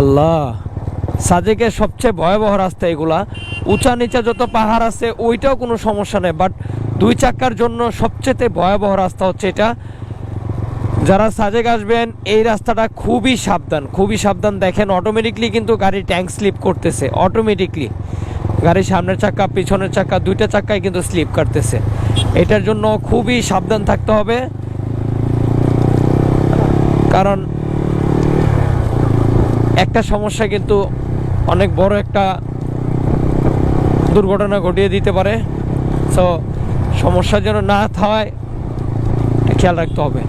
আল্লাহ সাজেকের সবচেয়ে ভয়াবহ রাস্তা এগুলা। উঁচা নিচা যত পাহাড় আছে, ওইটাও কোনো সমস্যা নেই বাট দুই চাকার জন্য সবচেয়ে ভয়াবহ রাস্তা হচ্ছে এটা। যারা সাজেক আসবেন, এই রাস্তাটা খুবই সাবধান খুবই সাবধান। দেখেন অটোমেটিকলি কিন্তু গাড়ি ট্যাঙ্ক স্লিপ করতেছে অটোমেটিকলি গাড়ির সামনের চাক্কা পিছনের চাক্কা দুইটা চাক্কায় কিন্তু স্লিপ কাটতেছে। এটার জন্য খুবই সাবধান থাকতে হবে। কারণ একটা সমস্যা কিন্তু অনেক বড় একটা দুর্ঘটনা ঘটিয়ে দিতে পারে। তো সমস্যা যেন না হয় খেয়াল রাখতে হবে।